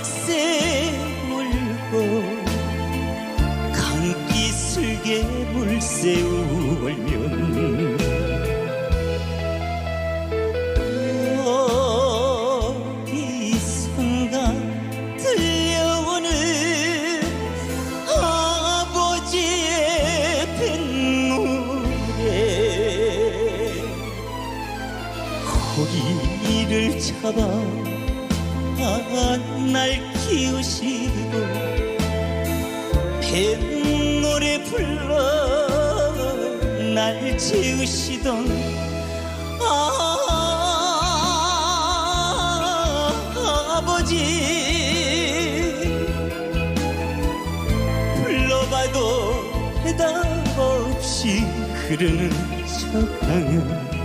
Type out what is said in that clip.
억새 울고 감기 슬게 물새 울면 어디선가 들려오는 아버지의 뱃노래. 고기를 잡아 날 키우시고 뱃노래 불러 날 지으시던 아, 아버지. 불러봐도 대답 없이 흐르는 저 강은